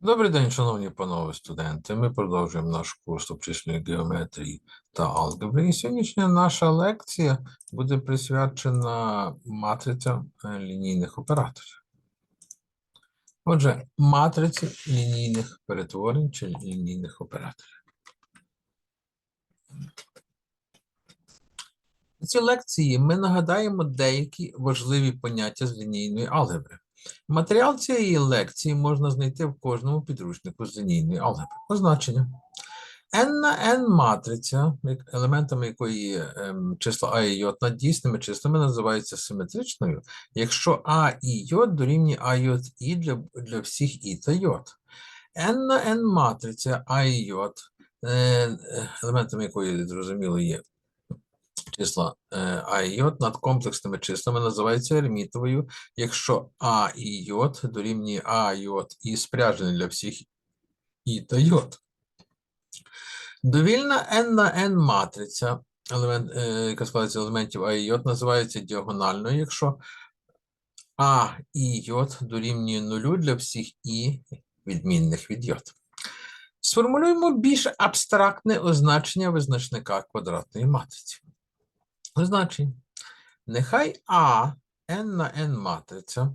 Добрий день, шановні панове студенти. Ми продовжуємо наш курс обчисленої геометрії та алгебри. І сьогоднішня наша лекція буде присвячена матрицям е, лінійних операторів. Отже, матриці лінійних перетворень чи лінійних операторів. У цій лекції ми нагадаємо деякі важливі поняття з лінійної алгебри. Матеріал цієї лекції можна знайти в кожному підручнику з лінійної алгебри. Позначення. n на n матриця, елементами якої є ем, числа а і j над дійсними числами називається симетричною, якщо а і j дорівнює а j і для, для всіх і та j. n на n матриця а і е, е, елементами якої, зрозуміло, є числа е, а і j над комплексними числами називається ермітовою, якщо а і j дорівнює а j і спряжений для всіх і та j. Довільна n на n матриця, елемент, е, яка складається з елементів а і j, називається діагональною, якщо а і j дорівнює нулю для всіх і відмінних від j. Сформулюємо більш абстрактне означення визначника квадратної матриці. Означення. Нехай А n на n матриця.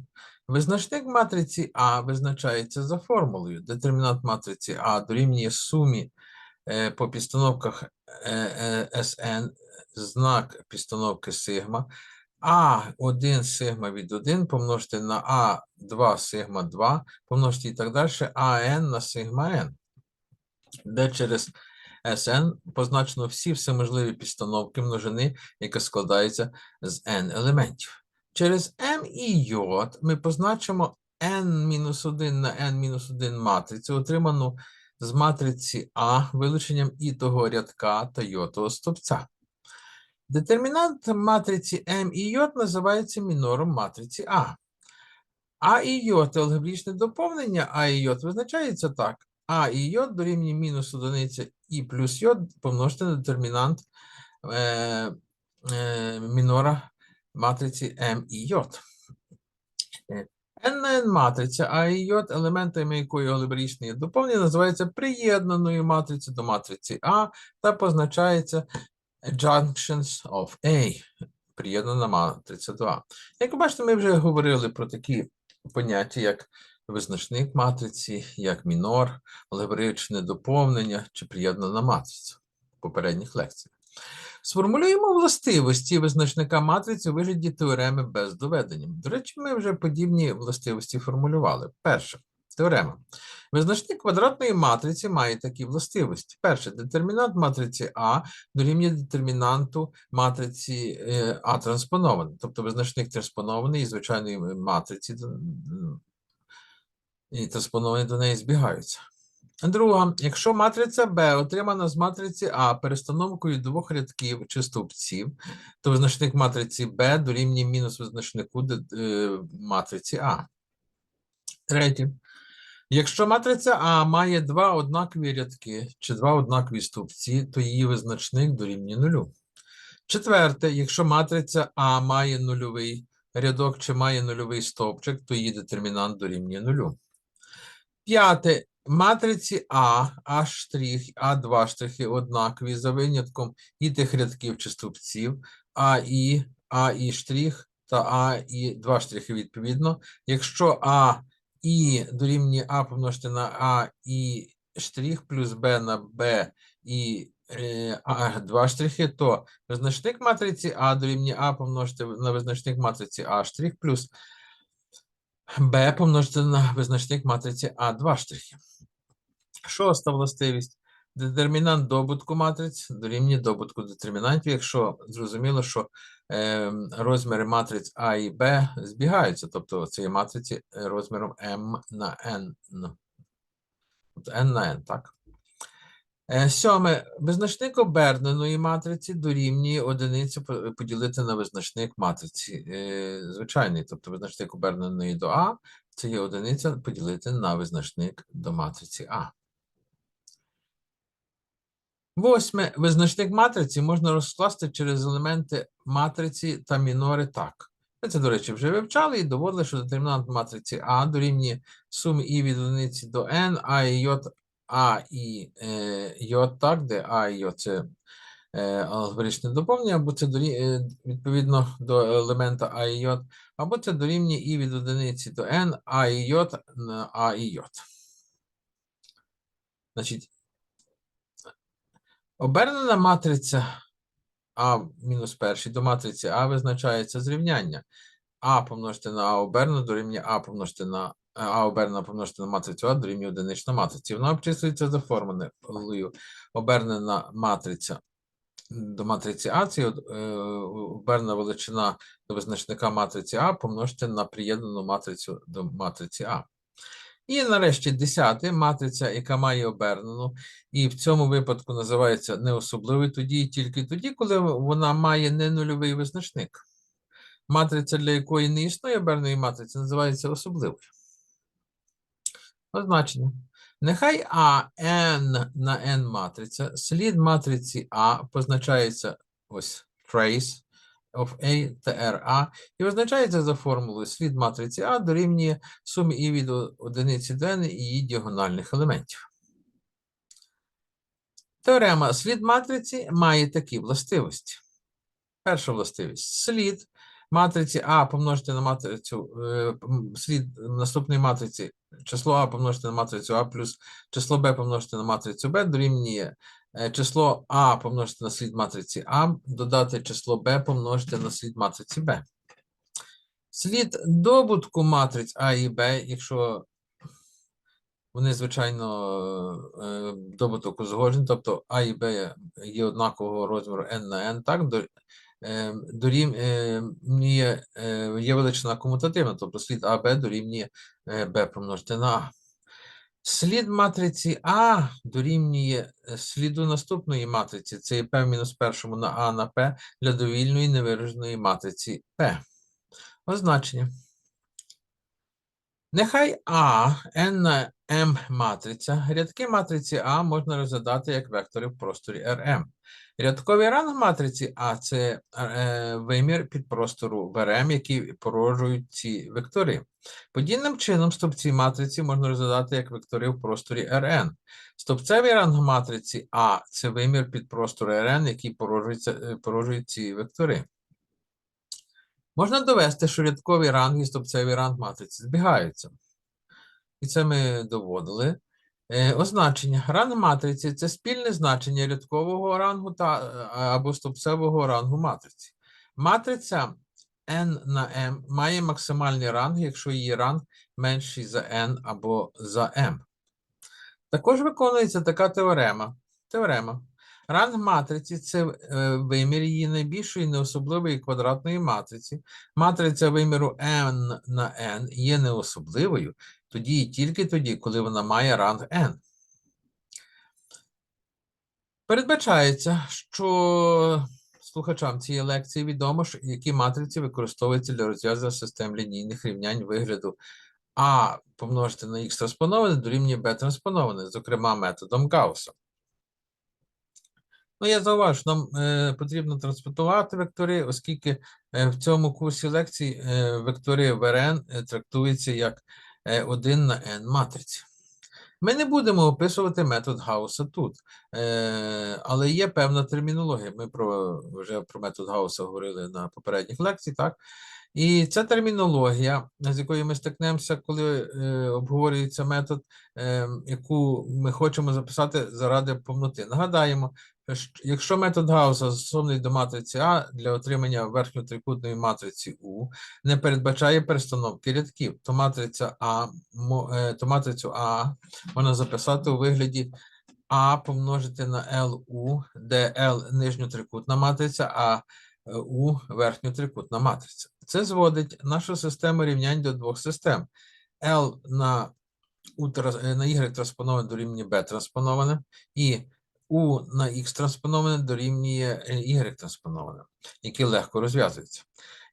Визначник матриці А визначається за формулою. Детермінант матриці А дорівнює сумі е, по підстановках е, е, Sn, знак підстановки сигма. А1 сигма від 1 помножити на А2 сигма 2, помножити і так далі, АН на сигма n, де через Sn позначено всі всеможливі підстановки множини, яка складається з n елементів. Через m і j ми позначимо n-1 на n-1 матрицю, отриману з матриці А вилученням і того рядка та йотого стовпця. Детермінант матриці m і j називається мінором матриці А. А і j алгебричне доповнення А і j визначається так. А і j дорівнює мінус одиниця і плюс j помножити на детермінант е, е, мінора матриці m і. Е, N на n матриця А і j, елементами якої алгебричне є доповнення, називається приєднаною матрицею до матриці А та позначається junctions of A, приєднана матриця 2. Як бачите, ми вже говорили про такі поняття, як визначник матриці, як мінор, алгебричне доповнення чи приєднана матриця в попередніх лекціях. Сформулюємо властивості визначника матриці у вигляді теореми без доведення. До речі, ми вже подібні властивості формулювали. Перше. Теорема. Визначник квадратної матриці має такі властивості. Перше, детермінант матриці А дорівнює детермінанту матриці е, А транспонований, тобто визначник транспонований і звичайної матриці і транспоновані до неї збігаються. Друга, якщо матриця Б отримана з матриці А перестановкою двох рядків чи стовпців, то визначник матриці Б дорівнює мінус визначнику е, матриці А. Третє. Якщо матриця А має два однакові рядки чи два однакові стовпці, то її визначник дорівнює нулю. Четверте, якщо матриця А має нульовий рядок чи має нульовий стовпчик, то її детермінант дорівнює нулю. П'яте, матриці А, А штрих, А2 штрихи однакові за винятком і тих рядків чи стовпців, А і, А і штрих та А і 2 штрихи відповідно. Якщо А і дорівнює А помножити на А і штрих плюс Б на Б і е, А 2 штрихи, то визначник матриці А дорівнює А помножити на визначник матриці А штрих плюс b помножити на визначник матриці А2 штрихи. Шоста властивість. Детермінант добутку матриць дорівнює добутку детермінантів, якщо зрозуміло, що е, розміри матриць А і Б збігаються, тобто цієї матриці е, розміром М на n. Тобто n на n, так? Е, Сьоме. Визначник оберненої матриці дорівнює одиницю поділити на визначник матриці е, звичайний, тобто визначник оберненої до А це є одиниця поділити на визначник до матриці А. Восьме. Визначник матриці можна розкласти через елементи матриці та мінори так. Ми це, до речі, вже вивчали і доводили, що детермінант матриці А дорівнює суми і від одиниці до n, а і й, а і е, так, де а і й це е, алгоричне доповнення, або це дорі... е, відповідно до елемента а і й, або це дорівнює і від одиниці до n, а і й на а і й. Значить, обернена матриця А мінус перший до матриці А визначається зрівняння. А помножити на А обернено дорівнює А помножити на А обернено помножити на матрицю А дорівнює одинична матриця. Вона обчислюється за формулою обернена матриця до матриці А, це е, обернена величина до визначника матриці А помножити на приєднану матрицю до матриці А. І нарешті десяте матриця, яка має обернену, і в цьому випадку називається неособливою тоді і тільки тоді, коли вона має не нульовий визначник. Матриця, для якої не існує оберної матриці, називається особливою. Означення. Нехай А n на n матриця, слід матриці А позначається ось trace of A та RA, і визначається за формулою слід матриці А дорівнює сумі і від одиниці до n і її діагональних елементів. Теорема слід матриці має такі властивості. Перша властивість. Слід матриці А помножити на матрицю е, слід наступної матриці число А помножити на матрицю А плюс число Б помножити на матрицю Б дорівнює е, число А помножити на слід матриці А, додати число Б помножити на слід матриці Б. Слід добутку матриць А і Б, якщо вони, звичайно, е, добуток узгоджений, тобто А і Б є однакового розміру n на n, так, дорівнює, е, є величина комутативна, тобто слід АБ дорівнює е, Б помножити на А. Слід матриці А дорівнює е, сліду наступної матриці, це є в мінус першому на А на П для довільної невираженої матриці П. Означення. Нехай А, n m матриця. Рядки матриці А можна розглядати як вектори в просторі Rm. Рядковий ранг матриці А це е, вимір підпростору в Rm, які породжують ці вектори. Подібним чином, стовпці матриці можна розглядати як вектори в просторі Rn. Стовпцевий ранг матриці А це вимір підпростору Rn, який е, породжують ці вектори. Можна довести, що рядковий ранг і стовпцевий ранг матриці збігаються. І це ми доводили. Е, означення. Ранг матриці це спільне значення рядкового рангу та е, або стовпцевого рангу матриці. Матриця n на m має максимальний ранг, якщо її ранг менший за n або за m. Також виконується така теорема. Теорема. Ранг матриці це е, вимір її найбільшої неособливої квадратної матриці. Матриця виміру n на n є неособливою тоді і тільки тоді, коли вона має ранг n. Передбачається, що слухачам цієї лекції відомо, які матриці використовуються для розв'язання систем лінійних рівнянь вигляду А помножити на х транспоноване дорівнює Б транспоноване, зокрема методом Гаусса. Ну, я зауважу, нам е, потрібно транспортувати вектори, оскільки е, в цьому курсі лекцій е, вектори в РН е, трактуються як е, 1 на n матриці. Ми не будемо описувати метод Гаусса тут, е, але є певна термінологія. Ми про, вже про метод Гаусса говорили на попередніх лекціях, так? І ця термінологія, з якою ми стикнемося, коли е, обговорюється метод, е, яку ми хочемо записати заради повноти. Нагадаємо, що якщо метод Гаусса застосований до матриці А для отримання верхньотрикутної матриці У не передбачає перестановки рядків, то матриця А, е, то матрицю А можна записати у вигляді А помножити на ЛУ, де L нижньотрикутна матриця, а е, У верхньотрикутна матриця. Це зводить нашу систему рівнянь до двох систем. L на, U, е, на Y транспоноване дорівнює B транспоноване, і U на X транспоноване дорівнює е, Y транспоноване, які легко розв'язуються.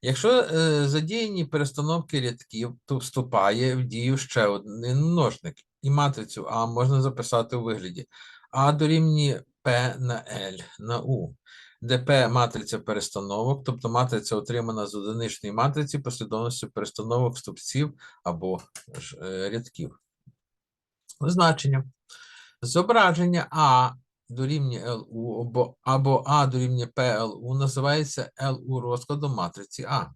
Якщо е, задіяні перестановки рядків, то вступає в дію ще один множник, і матрицю А можна записати у вигляді А дорівнює P на L на U, P матриця перестановок, тобто матриця отримана з одиничної матриці послідовності перестановок ступців або е, рядків. Значення. Зображення А дорівнює ЛУ або, або А дорівнює ПЛУ називається ЛУ розкладом матриці А.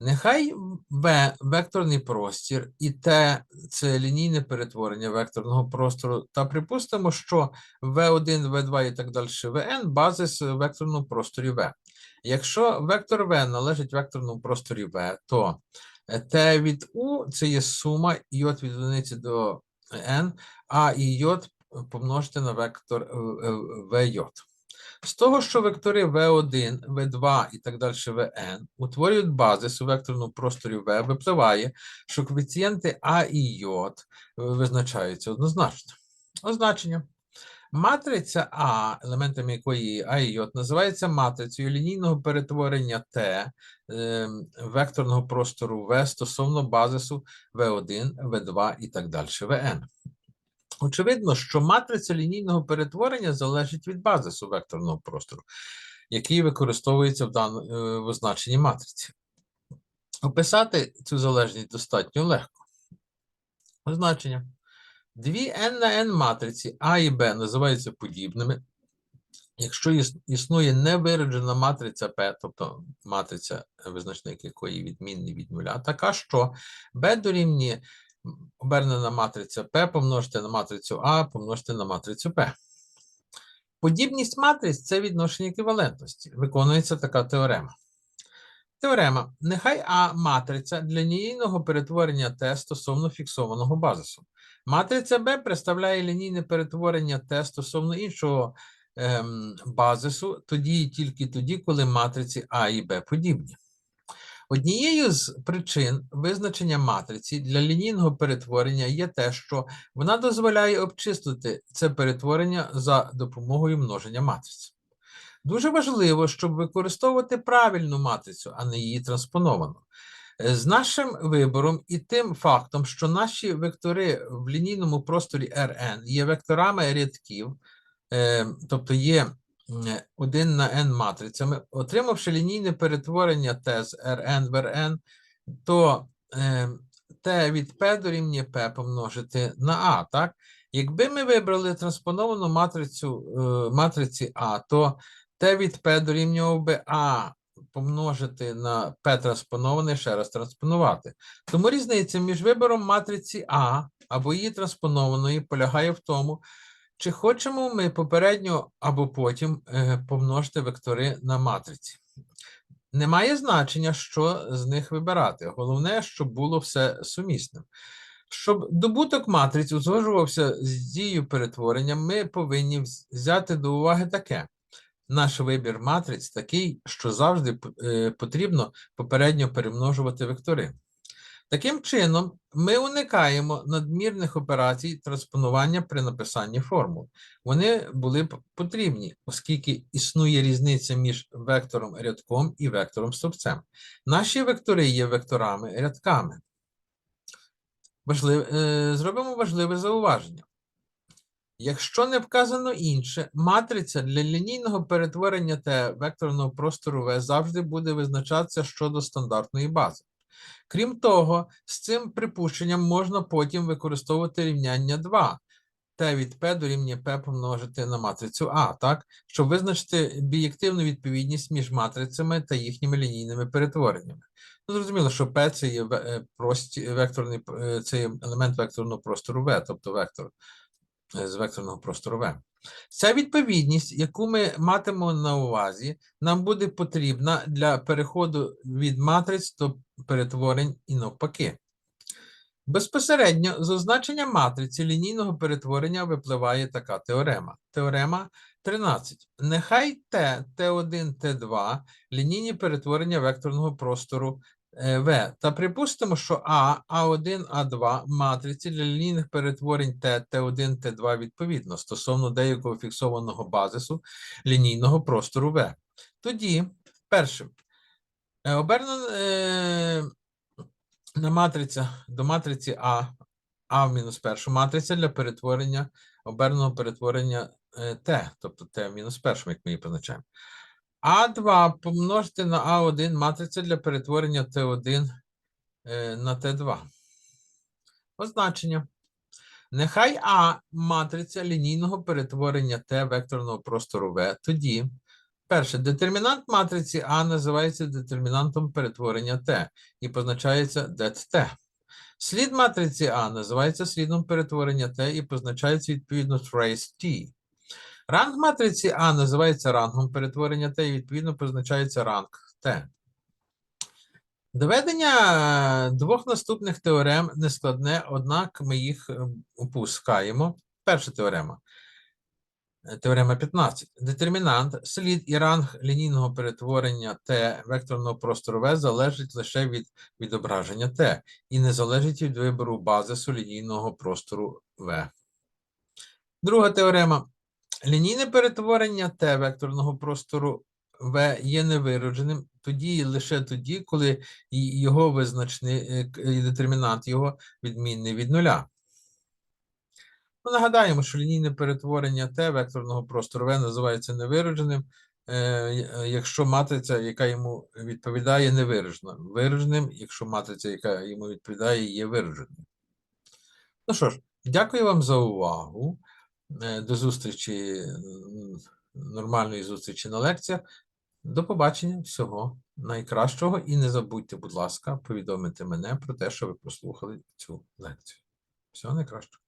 Нехай В векторний простір і Т це лінійне перетворення векторного простору, та припустимо, що В1, В2 і так далі Вн базис в векторному просторі В. Якщо вектор В належить векторному просторі В, то Т від У це є сума йод від одиниці до n, а і йод помножити на вектор В йод. З того, що вектори V1, V2 і так далі Vn утворюють базис у векторному просторі V, випливає, що коефіцієнти А і J визначаються однозначно. Означення. Матриця А, елементами якої А і J, називається матрицею лінійного перетворення Т е, векторного простору В стосовно базису V1, V2 і так далі Vn. Очевидно, що матриця лінійного перетворення залежить від базису векторного простору, який використовується в даному в означенні матриці. Описати цю залежність достатньо легко. Означення. Дві n на n матриці А і Б називаються подібними, якщо існує невироджена матриця P, тобто матриця, визначник якої відмінний від нуля, така, що B дорівнює обернена матриця P помножити на матрицю А помножити на матрицю P. Подібність матриць це відношення еквівалентності. Виконується така теорема. Теорема. Нехай А матриця для лінійного перетворення Т стосовно фіксованого базису. Матриця Б представляє лінійне перетворення Т стосовно іншого ем, базису, тоді і тільки тоді, коли матриці А і Б подібні. Однією з причин визначення матриці для лінійного перетворення є те, що вона дозволяє обчислити це перетворення за допомогою множення матриць. Дуже важливо, щоб використовувати правильну матрицю, а не її транспоновану. Е, З нашим вибором і тим фактом, що наші вектори в лінійному просторі Rn є векторами рядків, е, тобто є 1 на n матрицями, отримавши лінійне перетворення Т з Rn в Rn, то е, Т від P дорівнює P помножити на А, так? Якби ми вибрали транспоновану матрицю е, матриці А, то Т від P дорівнював би А помножити на P транспоноване, ще раз транспонувати. Тому різниця між вибором матриці А або її транспонованої полягає в тому, чи хочемо ми попередньо або потім е, помножити вектори на матриці. Немає значення, що з них вибирати. Головне, щоб було все сумісним. Щоб добуток матриць узгоджувався з дією перетворення, ми повинні взяти до уваги таке. Наш вибір матриць такий, що завжди е, потрібно попередньо перемножувати вектори. Таким чином, ми уникаємо надмірних операцій транспонування при написанні формул. Вони були б потрібні, оскільки існує різниця між вектором рядком і вектором стовпцем. Наші вектори є векторами рядками. Важлив... е, Зробимо важливе зауваження. Якщо не вказано інше, матриця для лінійного перетворення Т векторного простору В завжди буде визначатися щодо стандартної бази. Крім того, з цим припущенням можна потім використовувати рівняння 2. Т від П дорівнює П помножити на матрицю А, так? Щоб визначити бієктивну відповідність між матрицями та їхніми лінійними перетвореннями. Ну, зрозуміло, що P це є е, прості, векторний, е, це є елемент векторного простору V, тобто вектор з векторного простору V. Ця відповідність, яку ми матимемо на увазі, нам буде потрібна для переходу від матриць до перетворень і навпаки. Безпосередньо з означення матриці лінійного перетворення випливає така теорема. Теорема 13. Нехай Т, Т1, Т2 лінійні перетворення векторного простору е, В. Та припустимо, що А, А1, А2 матриці для лінійних перетворень Т, Т1, Т2 відповідно стосовно деякого фіксованого базису лінійного простору В. Тоді, перше, е, е, на матриця до матриці А, А в мінус першу матриця для перетворення, оберненого перетворення е, t, тобто t в мінус першому, як ми її позначаємо. А2 помножити на А1 матриця для перетворення Т1 е, на Т2. Означення. Нехай А матриця лінійного перетворення Т векторного простору В. Тоді, перше, детермінант матриці А називається детермінантом перетворення Т і позначається T. Слід матриці А називається слідом перетворення Т і позначається відповідно trace T. Ранг матриці А називається рангом перетворення Т і відповідно позначається ранг Т. Доведення е, двох наступних теорем нескладне, однак ми їх е, опускаємо. Перша теорема. Е, Теорема 15. Детермінант, слід і ранг лінійного перетворення Т векторного простору В залежить лише від відображення Т і не залежить від вибору базису лінійного простору В. Друга теорема. Лінійне перетворення Т векторного простору В є невиродженим тоді і лише тоді, коли його визначний е, і детермінант його відмінний від нуля. Ну, нагадаємо, що лінійне перетворення Т векторного простору В називається невиродженим, е, е, якщо матриця, яка йому відповідає, невиражена. Вираженим, якщо матриця, яка йому відповідає, є вираженою. Ну що ж, дякую вам за увагу. Е, До зустрічі, нормальної зустрічі на лекціях. До побачення, всього найкращого. І не забудьте, будь ласка, повідомити мене про те, що ви прослухали цю лекцію. Всього найкращого.